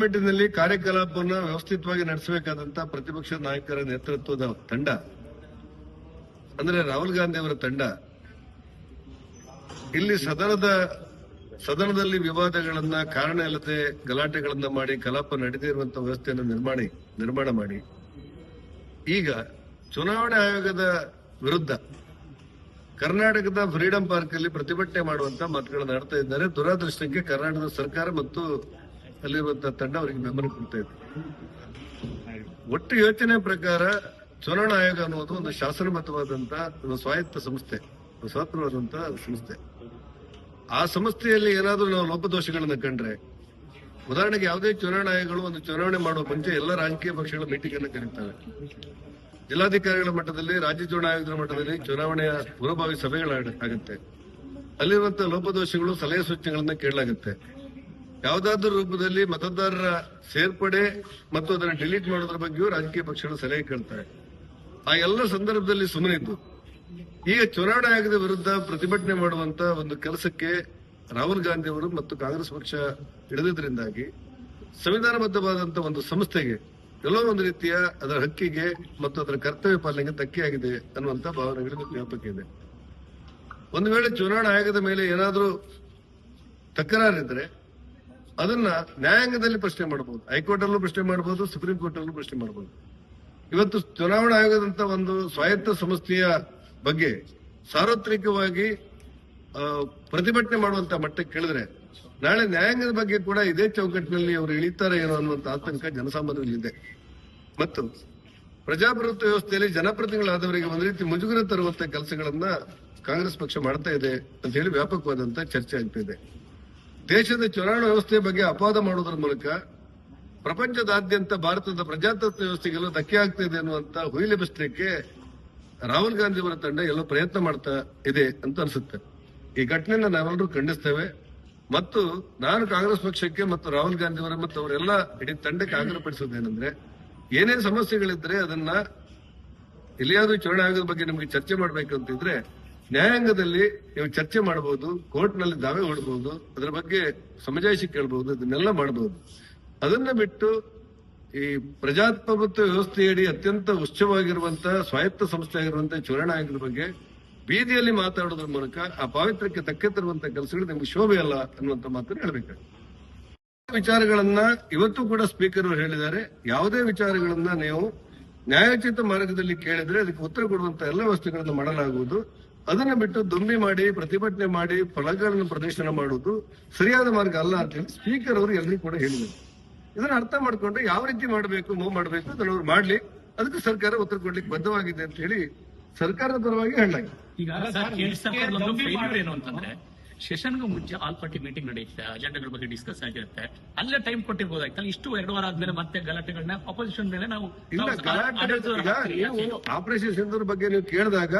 ಪಾರ್ಲಿಮೆಂಟಿನಲ್ಲಿ ಕಾರ್ಯಕಲಾಪವನ್ನು ವ್ಯವಸ್ಥಿತವಾಗಿ ನಡೆಸಬೇಕಾದಂತ ಪ್ರತಿಪಕ್ಷ ನಾಯಕರ ನೇತೃತ್ವದ ತಂಡ, ಅಂದ್ರೆ ರಾಹುಲ್ ಗಾಂಧಿ ಅವರ ತಂಡ, ಇಲ್ಲಿ ಸದನದ, ಸದನದಲ್ಲಿ ವಿವಾದಗಳನ್ನ ಕಾರಣ ಇಲ್ಲದೆ ಗಲಾಟೆಗಳನ್ನ ಮಾಡಿ, ಕಲಾಪ ನಡೆದೇ ಇರುವಂತಹ ವ್ಯವಸ್ಥೆಯನ್ನು ನಿರ್ಮಾಣ ನಿರ್ಮಾಣ ಮಾಡಿ. ಈಗ ಚುನಾವಣಾ ಆಯೋಗದ ವಿರುದ್ಧ ಕರ್ನಾಟಕದ ಫ್ರೀಡಂ ಪಾರ್ಕ್ ಅಲ್ಲಿ ಪ್ರತಿಭಟನೆ ಮಾಡುವಂತ ಮಾತುಗಳನ್ನು ಆಡ್ತಾ ಇದ್ದಾರೆ. ದುರಾದೃಷ್ಟಕ್ಕೆ ಕರ್ನಾಟಕದ ಸರ್ಕಾರ ಮತ್ತು ಅಲ್ಲಿರುವಂತಹ ತಂಡ ಅವರಿಗೆ ಬೆಂಬಲ ಕೊಡ್ತಾ ಇದೆ ಒಟ್ಟು ಯೋಚನೆ ಪ್ರಕಾರ ಚುನಾವಣಾ ಆಯೋಗ ಅನ್ನೋದು ಒಂದು ಶಾಸನಬದ್ಧವಾದಂತ ಒಂದು ಸ್ವಾಯತ್ತ ಸಂಸ್ಥೆ ಸ್ವತಂತ್ರವಾದಂತಹ ಸಂಸ್ಥೆ. ಆ ಸಂಸ್ಥೆಯಲ್ಲಿ ಏನಾದ್ರೂ ನಾವು ಲೋಪದೋಷಗಳನ್ನ ಕಂಡ್ರೆ, ಉದಾಹರಣೆಗೆ ಯಾವುದೇ ಚುನಾವಣಾ ಆಯೋಗಗಳು ಒಂದು ಚುನಾವಣೆ ಮಾಡುವ ಮುಂಚೆ ಎಲ್ಲ ರಾಜಕೀಯ ಪಕ್ಷಗಳ ಮೀಟಿಂಗ್ ಅನ್ನು ಕರೀತಾರೆ. ಜಿಲ್ಲಾಧಿಕಾರಿಗಳ ಮಟ್ಟದಲ್ಲಿ, ರಾಜ್ಯ ಚುನಾವಣಾ ಆಯೋಗದ ಮಟ್ಟದಲ್ಲಿ ಚುನಾವಣೆಯ ಪೂರ್ವಭಾವಿ ಸಭೆಗಳಾಗುತ್ತೆ ಅಲ್ಲಿರುವಂತಹ ಲೋಪದೋಷಗಳು ಸಲಹೆ ಸೂಚನೆಗಳನ್ನ ಕೇಳಲಾಗುತ್ತೆ. ಯಾವುದಾದ್ರೂ ರೂಪದಲ್ಲಿ ಮತದಾರರ ಸೇರ್ಪಡೆ ಮತ್ತು ಅದನ್ನು ಡಿಲೀಟ್ ಮಾಡೋದ್ರ ಬಗ್ಗೆಯೂ ರಾಜಕೀಯ ಪಕ್ಷಗಳು ಸಲಹೆ ಕೇಳ್ತಾರೆ ಆ ಎಲ್ಲ ಸಂದರ್ಭದಲ್ಲಿ ಸುಮ್ಮನಿದ್ದು ಈಗ ಚುನಾವಣೆ ಆಗದ ವಿರುದ್ಧ ಪ್ರತಿಭಟನೆ ಮಾಡುವಂತ ಒಂದು ಕೆಲಸಕ್ಕೆ ರಾಹುಲ್ ಗಾಂಧಿ ಅವರು ಮತ್ತು ಕಾಂಗ್ರೆಸ್ ಪಕ್ಷ ಹಿಡಿದಿದ್ದರಿಂದಾಗಿ ಸಂವಿಧಾನಬದ್ಧವಾದಂತ ಒಂದು ಸಂಸ್ಥೆಗೆ ಎಲ್ಲೋ ಒಂದು ರೀತಿಯ ಅದರ ಹಕ್ಕಿಗೆ ಮತ್ತು ಅದರ ಕರ್ತವ್ಯ ಪಾಲನೆಗೆ ಧಕ್ಕೆಯಾಗಿದೆ ಅನ್ನುವಂತ ಭಾವನೆಗಳಿಗೆ ವ್ಯಾಪಕ ಇದೆ. ಒಂದು ವೇಳೆ ಚುನಾವಣಾ ಆಯೋಗದ ಮೇಲೆ ಏನಾದರೂ ತಕರಾರಿದ್ರೆ ಅದನ್ನ ನ್ಯಾಯಾಂಗದಲ್ಲಿ ಪ್ರಶ್ನೆ ಮಾಡಬಹುದು ಹೈಕೋರ್ಟ್ ಅಲ್ಲೂ ಪ್ರಶ್ನೆ ಮಾಡಬಹುದು ಸುಪ್ರೀಂ ಕೋರ್ಟ್ ಅಲ್ಲೂ ಪ್ರಶ್ನೆ ಮಾಡಬಹುದು ಇವತ್ತು ಚುನಾವಣಾ ಆಯೋಗದಂತ ಒಂದು ಸ್ವಾಯತ್ತ ಸಂಸ್ಥೆಯ ಬಗ್ಗೆ ಸಾರ್ವತ್ರಿಕವಾಗಿ ಪ್ರತಿಭಟನೆ ಮಾಡುವಂತ ಮಟ್ಟಕ್ಕೆ ಕೇಳಿದ್ರೆ, ನಾಳೆ ನ್ಯಾಯಾಂಗದ ಬಗ್ಗೆ ಕೂಡ ಇದೇ ಚೌಕಟ್ಟಿನಲ್ಲಿ ಅವರು ಇಳಿತಾರೆ ಏನೋ ಅನ್ನುವಂತ ಆತಂಕ ಜನಸಾಮಾನ್ಯರಲ್ಲಿದೆ. ಮತ್ತು ಪ್ರಜಾಪ್ರಭುತ್ವ ವ್ಯವಸ್ಥೆಯಲ್ಲಿ ಜನಪ್ರತಿನಿಧಿಗಳಾದವರಿಗೆ ಒಂದು ರೀತಿ ಮುಜುಗರ ತರುವಂತ ಕೆಲಸಗಳನ್ನ ಕಾಂಗ್ರೆಸ್ ಪಕ್ಷ ಮಾಡ್ತಾ ಇದೆ ಅಂತ ಹೇಳಿ ವ್ಯಾಪಕವಾದಂತ ಚರ್ಚೆ ಆಗ್ತಾ ಇದೆ. ದೇಶದ ಚುನಾವಣಾ ವ್ಯವಸ್ಥೆ ಬಗ್ಗೆ ಅಪವಾದ ಮಾಡುವುದರ ಮೂಲಕ ಪ್ರಪಂಚದಾದ್ಯಂತ ಭಾರತದ ಪ್ರಜಾತಂತ್ರ ವ್ಯವಸ್ಥೆಗೆಲ್ಲ ಧಕ್ಕೆ ಆಗ್ತಾ ಇದೆ ಅನ್ನುವಂತ ಹುಯಿಲೆಬ್ಬಿಸಲಿಕ್ಕೆ ರಾಹುಲ್ ಗಾಂಧಿ ಅವರ ತಂಡ ಎಲ್ಲ ಪ್ರಯತ್ನ ಮಾಡ್ತಾ ಇದೆ ಅಂತ ಅನಿಸುತ್ತೆ. ಈ ಘಟನೆಯನ್ನ ನಾವೆಲ್ಲರೂ ಖಂಡಿಸ್ತೇವೆ. ಮತ್ತು ನಾನು ಕಾಂಗ್ರೆಸ್ ಪಕ್ಷಕ್ಕೆ ಮತ್ತು ರಾಹುಲ್ ಗಾಂಧಿ ಅವರ ಮತ್ತು ಅವರೆಲ್ಲ ಇಡೀ ತಂಡಕ್ಕೆ ಆಗ್ರಹಪಡಿಸೋದೇನೆಂದ್ರೆ ಏನೇನು ಸಮಸ್ಯೆಗಳಿದ್ರೆ ಅದನ್ನ ಎಲ್ಲಿಯಾದ್ರೂ ಚುನಾವಣೆ ಆಗೋದ್ರ ಬಗ್ಗೆ ನಿಮಗೆ ಚರ್ಚೆ ಮಾಡಬೇಕು ಅಂತಿದ್ರೆ ನ್ಯಾಯಾಂಗದಲ್ಲಿ ನೀವು ಚರ್ಚೆ ಮಾಡಬಹುದು ಕೋರ್ಟ್ನಲ್ಲಿ ದಾವೆ ಹೊಡಬಹುದು, ಅದರ ಬಗ್ಗೆ ಸಮಜಾಯಿಸಿ ಕೇಳಬಹುದು, ಇದನ್ನೆಲ್ಲ ಮಾಡಬಹುದು. ಅದನ್ನ ಬಿಟ್ಟು ಈ ಪ್ರಜಾಪ್ರಭುತ್ವ ವ್ಯವಸ್ಥೆಯಡಿ ಅತ್ಯಂತ ಉಚ್ಚವಾಗಿರುವಂತಹ ಸ್ವಾಯತ್ತ ಸಂಸ್ಥೆ ಆಗಿರುವಂತಹ ಚುನಾವಣಾ ಆಯೋಗದ ಬಗ್ಗೆ ಬೀದಿಯಲ್ಲಿ ಮಾತಾಡೋದ್ರ ಮೂಲಕ ಆ ಪಾವಿತ್ರ್ಯಕ್ಕೆ ಧಕ್ಕೆ ತರುವಂತಹ ಕೆಲಸಗಳು ನಿಮ್ಗೆ ಶೋಭೆ ಅಲ್ಲ ಅನ್ನುವಂತ ಮಾತನ್ನು ಹೇಳ್ಬೇಕಾಗ್ತದೆ. ವಿಚಾರಗಳನ್ನ ಇವತ್ತು ಕೂಡ ಸ್ಪೀಕರ್ ಅವರು ಹೇಳಿದ್ದಾರೆ, ಯಾವುದೇ ವಿಚಾರಗಳನ್ನ ನೀವು ನ್ಯಾಯೋಚಿತ ಮಾರ್ಗದಲ್ಲಿ ಕೇಳಿದ್ರೆ ಅದಕ್ಕೆ ಉತ್ತರ ಕೊಡುವಂತ ಎಲ್ಲ ವ್ಯವಸ್ಥೆಗಳನ್ನು ಮಾಡಲಾಗುವುದು. ಅದನ್ನ ಬಿಟ್ಟು ದುಂಬಿ ಮಾಡಿ ಪ್ರತಿಭಟನೆ ಮಾಡಿ ಫಲಗಳನ್ನು ಪ್ರದರ್ಶನ ಮಾಡುವುದು ಸರಿಯಾದ ಮಾರ್ಗ ಅಲ್ಲ ಅಂತ ಹೇಳಿ ಸ್ಪೀಕರ್ ಅವರು ಎಲ್ರಿಗೂ ಕೂಡ ಹೇಳಿದರು ಇದನ್ನ ಅರ್ಥ ಮಾಡ್ಕೊಂಡು ಯಾವ ರೀತಿ ಮಾಡಬೇಕು ಮೂವ್ ಮಾಡಬೇಕು ಅದನ್ನ ಅವ್ರು ಮಾಡ್ಲಿ ಅದಕ್ಕೆ ಸರ್ಕಾರ ಉತ್ತರ ಕೊಡ್ಲಿಕ್ಕೆ ಬದ್ಧವಾಗಿದೆ ಅಂತ ಹೇಳಿ ಸರ್ಕಾರದ ಪರವಾಗಿ ಹೇಳಲಾಗಿದೆ. ಒಂದು ಏನು ಅಂತಂದ್ರೆ ಸೆಷನ್ಗೂ ಮುಂಚೆ ಆಲ್ ಪಾರ್ಟಿ ಮೀಟಿಂಗ್ ನಡೆಯುತ್ತೆ ಅಜೆಂಡಾಗಳ ಬಗ್ಗೆ ಡಿಸ್ಕಸ್ ಆಗಿರುತ್ತೆ. ಅಲ್ಲೇ ಟೈಮ್ ಕೊಟ್ಟಿರ್ಬೋದಾಯ್ತಲ್ಲ ಇಷ್ಟು ಎರಡು ವಾರ ಆದ್ಮೇಲೆ ಮತ್ತೆ ಗಲಾಟೆಗಳನ್ನ ಅಪೋಸಿಷನ್ ಮೇಲೆ ನಾವು ಆಪರೇಷನ್ ಸಿಂಧೂರ್ ಬಗ್ಗೆ ನೀವು ಕೇಳಿದಾಗ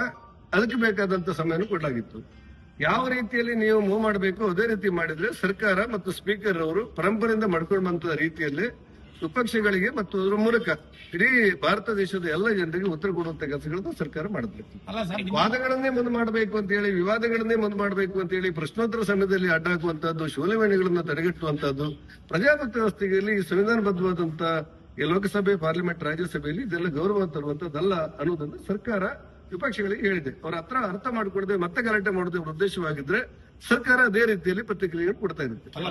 ಅದಕ್ಕೆ ಬೇಕಾದಂತ ಸಮಯನೂ ಕೊಡಲಾಗಿತ್ತು. ಯಾವ ರೀತಿಯಲ್ಲಿ ನೀವು ಮೂವ್ ಮಾಡಬೇಕು ಅದೇ ರೀತಿ ಮಾಡಿದ್ರೆ ಸರ್ಕಾರ ಮತ್ತು ಸ್ಪೀಕರ್ ಅವರು ಪರಂಪರೆಯಿಂದ ಮಾಡ್ಕೊಂಡು ಬಂದ ರೀತಿಯಲ್ಲಿ ವಿಪಕ್ಷಗಳಿಗೆ ಮತ್ತು ಅದರ ಮೂಲಕ ಇಡೀ ಭಾರತ ದೇಶದ ಎಲ್ಲ ಜನರಿಗೆ ಉತ್ತರ ಕೊಡುವಂತ ಕೆಲಸಗಳನ್ನು ಸರ್ಕಾರ ಮಾಡಬೇಕು. ಅಲ್ಲ ಸರ್ ವಾದಗಳನ್ನೇ ಮುಂದೆ ಮಾಡಬೇಕು ಅಂತ ಹೇಳಿ ವಿವಾದಗಳನ್ನೇ ಮುಂದೆ ಮಾಡಬೇಕು ಅಂತ ಹೇಳಿ ಪ್ರಶ್ನೋತ್ತರ ಸಮಯದಲ್ಲಿ ಅಡ್ಡಾಕುವಂತಹದ್ದು ಶೂಲವೇಣಿಗಳನ್ನ ತಡೆಗಟ್ಟುವಂತಹದ್ದು ಪ್ರಜಾಪ್ರಭುತ್ವ ವ್ಯವಸ್ಥೆಯಲ್ಲಿ ಈ ಲೋಕಸಭೆ ಪಾರ್ಲಿಮೆಂಟ್ ರಾಜ್ಯಸಭೆಯಲ್ಲಿ ಇದೆಲ್ಲ ಗೌರವ ತರುವಂತದ್ದಲ್ಲ ಅನ್ನೋದನ್ನು ಸರ್ಕಾರ ವಿಪಕ್ಷಗಳಿಗೆ ಹೇಳಿದೆ ಅವ್ರ ಹತ್ರ ಅರ್ಥ ಮಾಡಿಕೊಡದೆ ಮತ್ತೆ ಗಲಾಟೆ ಮಾಡೋದು ಉದ್ದೇಶವಾಗಿದ್ರೆ ಸರ್ಕಾರ ಅದೇ ರೀತಿಯಲ್ಲಿ ಪ್ರತಿಕ್ರಿಯೆ ಕೊಡ್ತಾ ಅಲ್ಲ